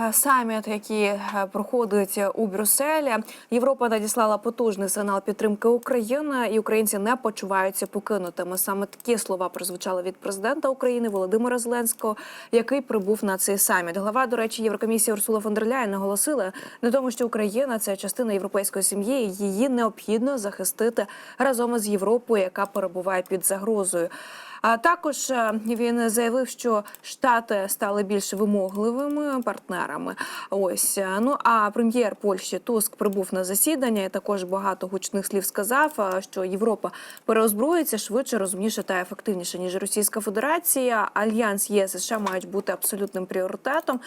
е, саміт, який е, проходить у Брюсселі. Європа надіслала потужний сигнал підтримки України, і українці не почуваються покинутими. Саме такі слова прозвучали від президента України Володимира Зеленського, який прибув на цей саміт. Глава, до речі, Єврокомісії Урсула фон дер Ляєн наголосила на тому, що Україна це частина європейської сім'ї. і Її необхідно захистити разом із Європою, яка перебуває під загрозою. А також е, він заявив, що штати стали більш вимогливими партнерами. Ось е, ну а прем'єр Польщі Туск прибув на засідання. і Також багато гучних слів сказав, е, що Європа переозброїться швидше, розумніше та ефективніше ніж Російська Федерація. Альянс ЄС США мають бути абсолютним пріоритетом.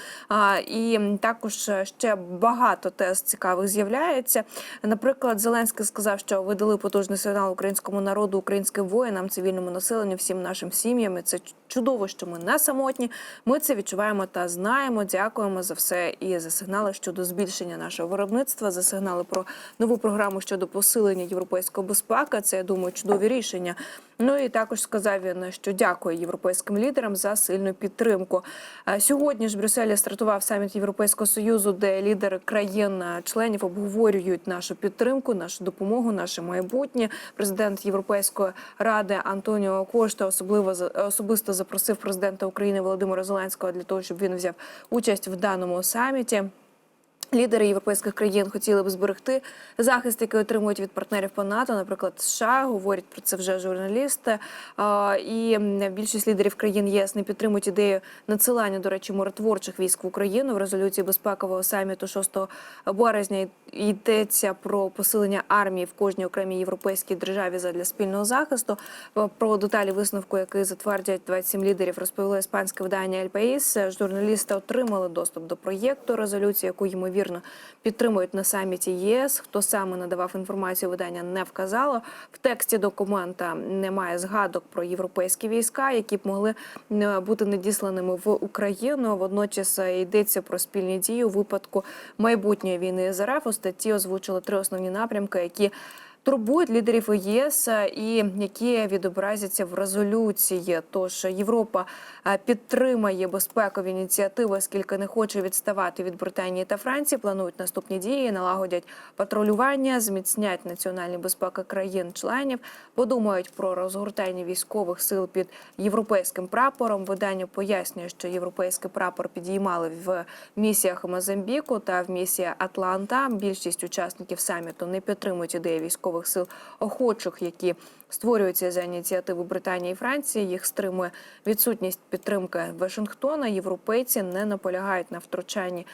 І також ще багато тез цікавих з'являється. Наприклад, Зеленський сказав, що видали потужний сигнал українському народу, українським воїнам, цивільному населенню, всім нашим сім'ям. І Це чудово, що ми не самотні. Ми це відчуваємо та знаємо. Дякуємо за все і за сигнали щодо збільшення нашого виробництва, за сигнали про нову програму щодо посилення європейської безпеки. Це я думаю, чудові рішення. Ну і також сказав він, що дякує європейським лідерам за сильну підтримку. Сьогодні ж в Брюсселі стартував саміт Європейського союзу, де лідери країн-членів обговорюють нашу підтримку, нашу допомогу, наше майбутнє. Президент Європейської ради Антоніо Кошта особливо особисто запросив президента України Володимира Зеленського для того, щоб він взяв участь в даному саміті. Лідери європейських країн хотіли б зберегти захист, який отримують від партнерів по НАТО, наприклад, США, говорять про це вже журналісти. І більшість лідерів країн ЄС не підтримують ідею надсилання, до речі, миротворчих військ в Україну в резолюції безпекового саміту 6 березня йдеться про посилення армії в кожній окремій європейській державі задля спільного захисту. Про деталі висновку, який затвердять 27 лідерів, розповіло іспанське видання «Ель Паїс». Журналісти отримали доступ до проєкту резолюції, яку ймовірно ймовірно підтримують на саміті ЄС. Хто саме надавав інформацію, видання не вказало. В тексті документа немає згадок про європейські війська, які б могли бути надісланими в Україну. Водночас йдеться про спільні дії у випадку майбутньої війни з РФ. У статті озвучили три основні напрямки, які турбують лідерів ЄС і які відобразяться в резолюції. Тож Європа підтримає безпекові ініціативи, оскільки не хоче відставати від Британії та Франції. Планують наступні дії, налагодять патрулювання, зміцнять національні безпеки країн-членів, подумають про розгортання військових сил під європейським прапором. Видання пояснює, що європейський прапор підіймали в місіях Мозамбіку та в місії Атланта. Більшість учасників саміту не підтримують ідеї військових сил охочих, які створюються за ініціативи Британії і Франції. Їх стримує відсутність підтримки Вашингтона. Європейці не наполягають на втручанні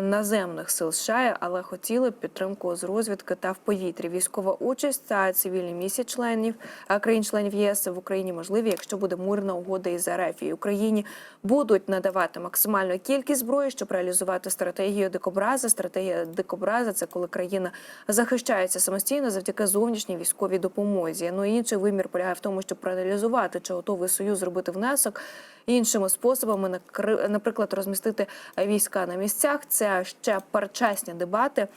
наземних сил США, але хотіли підтримку з розвідки та в повітрі. Військова участь та цивільні місії членів країн-членів ЄС в Україні можливі, якщо буде мирна угода із РФ. І Україні будуть надавати максимальну кількість зброї, щоб реалізувати стратегію дикобраза. Стратегія дикобраза це коли країна захищається самостійно завдяки зовнішній військовій допомозі. Ну і інший вимір полягає в тому, щоб проаналізувати, чи готовий союз зробити внесок іншими способами, наприклад, розмістити війська на місцях. Це ще передчасні дебати.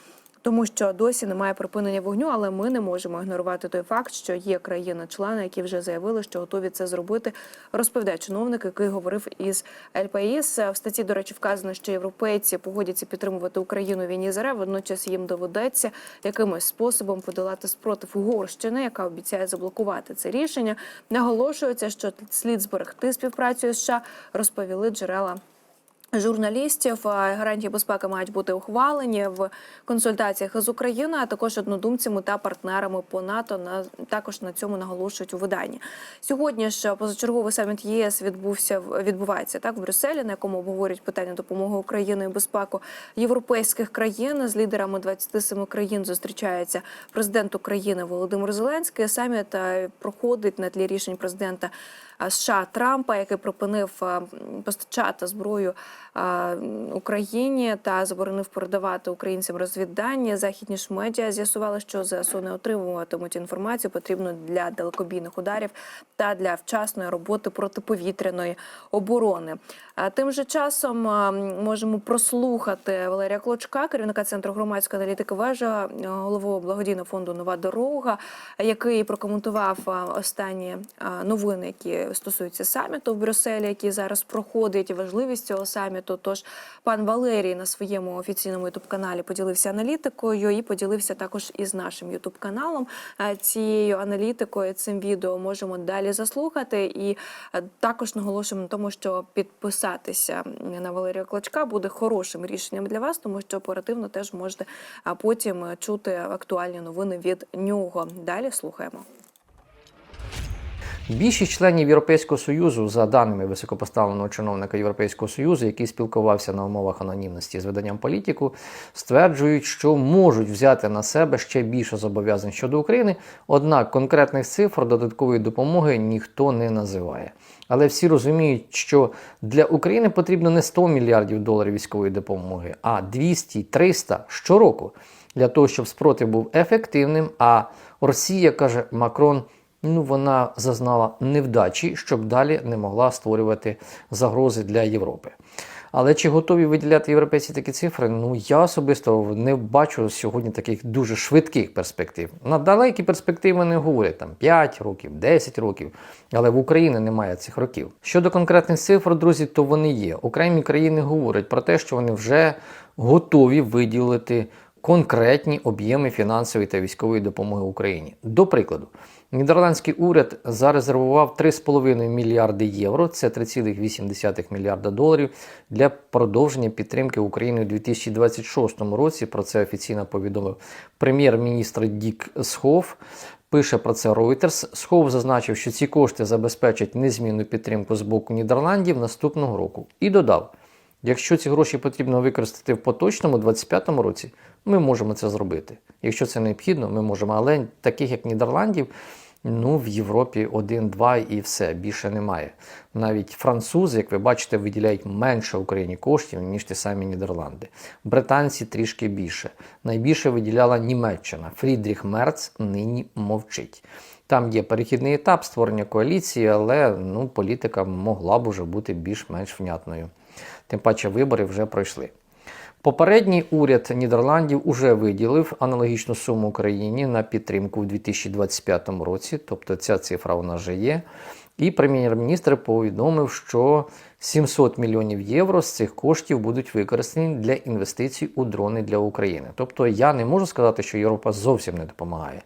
Тому що досі немає припинення вогню, але ми не можемо ігнорувати той факт, що є країни-члени, які вже заявили, що готові це зробити. Розповідає чиновник, який говорив із ЛПІС. В статті, до речі, вказано, що європейці погодяться підтримувати Україну в війні РФ, Водночас їм доведеться якимось способом подолати спротив Угорщини, яка обіцяє заблокувати це рішення. Наголошується, що слід зберегти співпрацю з США, розповіли джерела. Журналістів гарантії безпеки мають бути ухвалені в консультаціях з Україною, а також однодумцями та партнерами по НАТО. На також на цьому наголошують у виданні. Сьогодні ж позачерговий саміт ЄС відбувся відбувається так в Брюсселі, на якому обговорюють питання допомоги Україні і безпеку європейських країн з лідерами 27 країн. Зустрічається президент України Володимир Зеленський. Саміт проходить на тлі рішень президента. США Трампа, який припинив постачати зброю Україні та заборонив передавати українцям розвіддані. Західні ж медіа з'ясували, що ЗСУ не отримуватимуть інформацію, потрібну для далекобійних ударів та для вчасної роботи протиповітряної оборони. Тим же часом можемо прослухати Валерія Клочка, керівника центру громадської аналітики вежа, голову благодійного фонду Нова дорога, який прокоментував останні новини, які стосується саміту в Брюсселі, який зараз проходить, важливість цього саміту. Тож пан Валерій на своєму офіційному ютуб-каналі поділився аналітикою і поділився також із нашим ютуб-каналом. Е, Цією аналітикою цим відео можемо далі заслухати. І е, також наголошуємо на тому, що підписатися на Валерія Клочка буде хорошим рішенням для вас, тому що оперативно теж можете потім е, чути актуальні новини від нього. Далі слухаємо. Більшість членів Європейського союзу, за даними високопоставленого чиновника Європейського союзу, який спілкувався на умовах анонімності з виданням політику, стверджують, що можуть взяти на себе ще більше зобов'язань щодо України. Однак конкретних цифр додаткової допомоги ніхто не називає. Але всі розуміють, що для України потрібно не 100 мільярдів доларів військової допомоги, а 200-300 щороку для того, щоб спротив був ефективним. А Росія каже Макрон ну вона зазнала невдачі, щоб далі не могла створювати загрози для Європи. Але чи готові виділяти європейці такі цифри? Ну я особисто не бачу сьогодні таких дуже швидких перспектив. На далекі перспективи не говорять там 5 років, 10 років, але в Україні немає цих років. Щодо конкретних цифр, друзі, то вони є. Окремі країни говорять про те, що вони вже готові виділити конкретні об'єми фінансової та військової допомоги Україні. До прикладу, нідерландський уряд зарезервував 3,5 мільярди євро, це 3,8 мільярда доларів для продовження підтримки України у 2026 році. Про це офіційно повідомив прем'єр-міністр Дік Схов. Пише про це Reuters. Схов зазначив, що ці кошти забезпечать незмінну підтримку з боку Нідерландів наступного року. І додав: якщо ці гроші потрібно використати в поточному 2025 році, ми можемо це зробити. Якщо це необхідно, ми можемо. Але таких як Нідерландів, ну в Європі один-два і все більше немає. Навіть французи, як ви бачите, виділяють менше Україні коштів, ніж ті самі Нідерланди. Британці трішки більше. Найбільше виділяла Німеччина. Фрідріх Мерц нині мовчить. Там є перехідний етап створення коаліції, але ну, політика могла б уже бути більш-менш внятною. Тим паче вибори вже пройшли. Попередній уряд Нідерландів уже виділив аналогічну суму Україні на підтримку у 2025 році, тобто ця цифра вона вже є. І прем'єр-міністр повідомив, що 700 мільйонів євро з цих коштів будуть використані для інвестицій у дрони для України. Тобто я не можу сказати, що Європа зовсім не допомагає.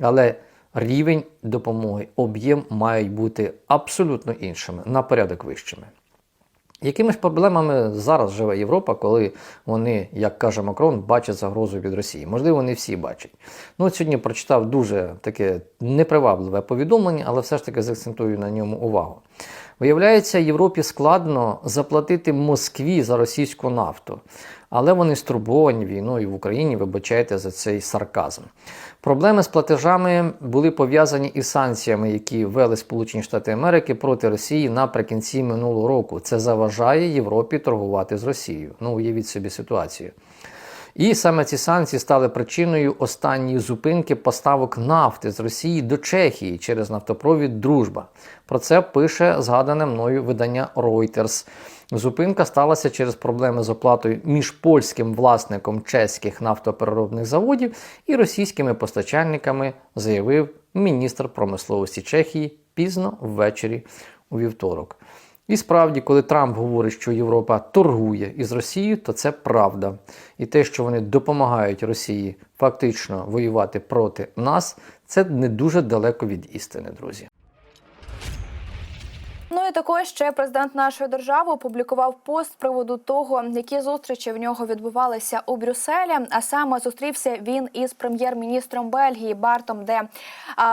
Але рівень допомоги, об'єм мають бути абсолютно іншими, на порядок вищими. Якими ж проблемами зараз живе Європа, коли вони, як каже Макрон, бачать загрозу від Росії? Можливо, не всі бачать. Ну, от сьогодні прочитав дуже таке непривабливе повідомлення, але все ж таки заакцентую на ньому увагу. Виявляється, Європі складно заплатити Москві за російську нафту, але вони стурбовані війною в Україні, вибачайте за цей сарказм. Проблеми з платежами були пов'язані із санкціями, які ввели Сполучені Штати Америки проти Росії наприкінці минулого року. Це заважає Європі торгувати з Росією. Ну, уявіть собі ситуацію. І саме ці санкції стали причиною останньої зупинки поставок нафти з Росії до Чехії через нафтопровід Дружба. Про це пише згадане мною видання Reuters. Зупинка сталася через проблеми з оплатою між польським власником чеських нафтопереробних заводів і російськими постачальниками, заявив міністр промисловості Чехії пізно ввечері у вівторок. І справді, коли Трамп говорить, що Європа торгує із Росією, то це правда. І те, що вони допомагають Росії фактично воювати проти нас, це не дуже далеко від істини, друзі. Також ще президент нашої держави опублікував пост з приводу того, які зустрічі в нього відбувалися у Брюсселі. А саме зустрівся він із прем'єр-міністром Бельгії Бартом де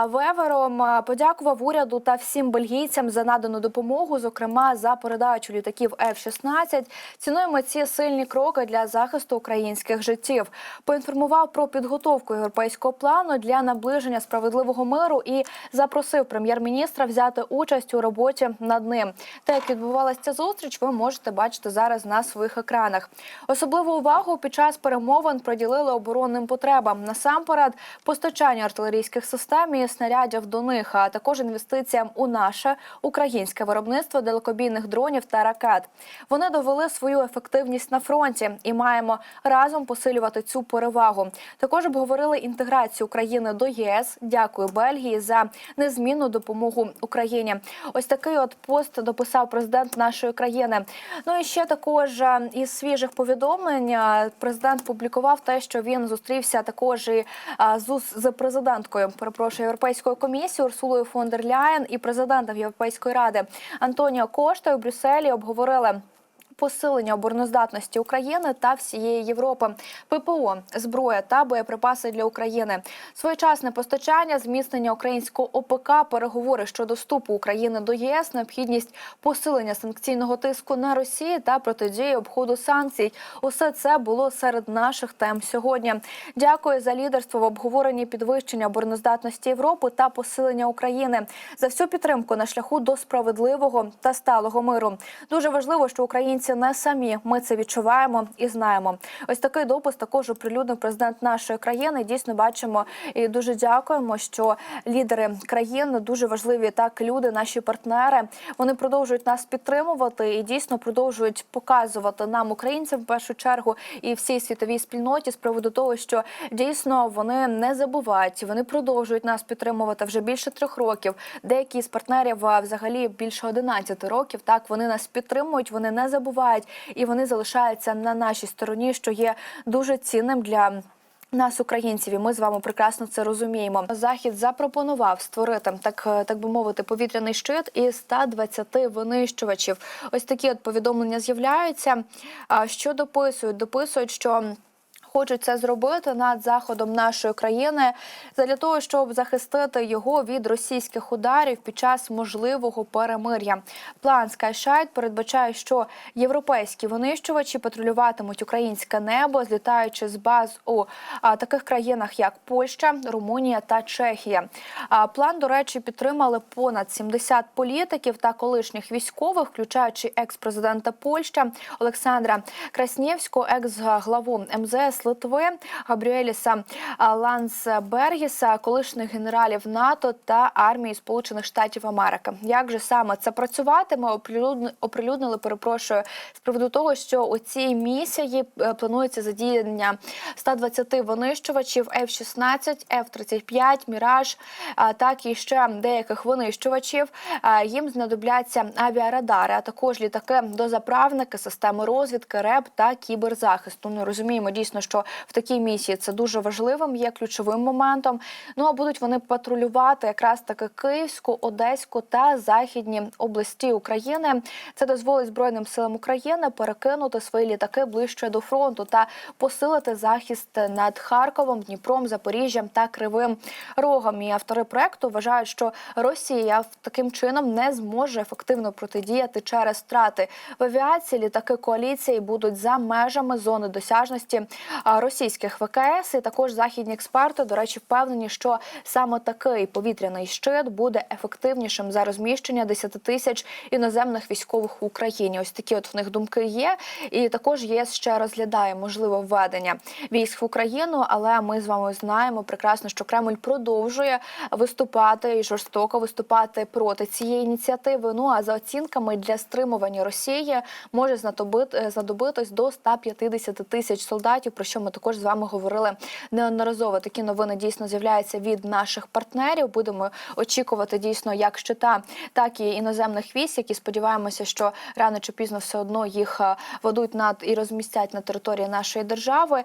Вевером. Подякував уряду та всім бельгійцям за надану допомогу, зокрема за передачу літаків F-16. Цінуємо ці сильні кроки для захисту українських життів. Поінформував про підготовку європейського плану для наближення справедливого миру і запросив прем'єр-міністра взяти участь у роботі над ним. Те, як відбувалася ця зустріч, ви можете бачити зараз на своїх екранах. Особливу увагу під час перемовин приділили оборонним потребам. Насамперед, постачання артилерійських систем і снарядів до них, а також інвестиціям у наше українське виробництво далекобійних дронів та ракет. Вони довели свою ефективність на фронті і маємо разом посилювати цю перевагу. Також обговорили інтеграцію України до ЄС. Дякую Бельгії за незмінну допомогу Україні. Ось такий от пост дописав президент нашої країни. Ну і ще також е, із свіжих повідомлень е, президент публікував те, що він зустрівся також і е, з президенткою перепрошую Європейської комісії Урсулою фон дер Ляєн і президентом Європейської ради Антоніо Кошта у Брюсселі обговорили. Посилення обороноздатності України та всієї Європи, ППО, зброя та боєприпаси для України, своєчасне постачання, зміцнення українського ОПК, переговори щодо вступу України до єС, необхідність посилення санкційного тиску на Росію та протидії обходу санкцій. Усе це було серед наших тем сьогодні. Дякую за лідерство в обговоренні підвищення обороноздатності Європи та посилення України за всю підтримку на шляху до справедливого та сталого миру. Дуже важливо, що українці не самі. Ми це відчуваємо і знаємо. Ось такий допис також оприлюднив президент нашої країни. Дійсно бачимо і дуже дякуємо, що лідери країн дуже важливі так люди, наші партнери. Вони продовжують нас підтримувати і дійсно продовжують показувати нам, українцям, в першу чергу, і всій світовій спільноті з приводу того, що дійсно вони не забувають, вони продовжують нас підтримувати вже більше трьох років. Деякі з партнерів взагалі більше 11 років. Так вони нас підтримують, вони не забувають і вони залишаються на нашій стороні, що є дуже цінним для. Нас, українців, і ми з вами прекрасно це розуміємо. Захід запропонував створити так, так би мовити, повітряний щит і 120 винищувачів. Ось такі от повідомлення з'являються. Що дописують? Дописують, що. Хочуть це зробити над заходом нашої країни для того, щоб захистити його від російських ударів під час можливого перемир'я. План Skyshide передбачає, що європейські винищувачі патрулюватимуть українське небо, злітаючи з баз у таких країнах, як Польща, Румунія та Чехія. План, до речі, підтримали понад 70 політиків та колишніх військових, включаючи екс-президента Польща Олександра Краснєвського, екс-главу МЗС Литви Габріеліса Лансбергіса, колишніх генералів НАТО та армії Сполучених Штатів Америки. Як же саме це працюватиме? Оприлюдни- Оприлюднили, перепрошую, з приводу того, що у цій місії е, планується задіяння 120 винищувачів F-16, F-35, Міраж, так і ще деяких винищувачів. Їм знадобляться авіарадари, а також літаки дозаправники, системи розвідки, РЕБ та кіберзахисту. Ну розуміємо дійсно, що в такій місії це дуже важливим, є ключовим моментом. Ну а будуть вони патрулювати якраз таки Київську, Одеську та західні області України. Це дозволить збройним силам України перекинути свої літаки ближче до фронту та посилити захист над Харковом, Дніпром, Запоріжжям та Кривим Рогом. І автори проекту вважають, що Росія таким чином не зможе ефективно протидіяти через втрати в авіації. Літаки коаліції будуть за межами зони досяжності російських ВКС. І також західні експерти, до речі, впевнені, що саме такий повітряний щит буде ефективнішим за розміщення 10 тисяч іноземних військових в Україні. Ось такі от в них думки є. І також ЄС ще розглядає можливе введення військ в Україну, але ми з вами знаємо прекрасно, що Кремль продовжує виступати і жорстоко виступати проти цієї ініціативи. Ну а за оцінками для стримування Росії може знадобити- знадобитись до 150 тисяч солдатів. Про що ми також з вами говорили неодноразово. Такі новини дійсно з'являються від наших партнерів. Будемо очікувати дійсно як щита, так і іноземних військ, які сподіваємося, що рано чи пізно все одно їх е, ведуть над і розмістять на території нашої держави.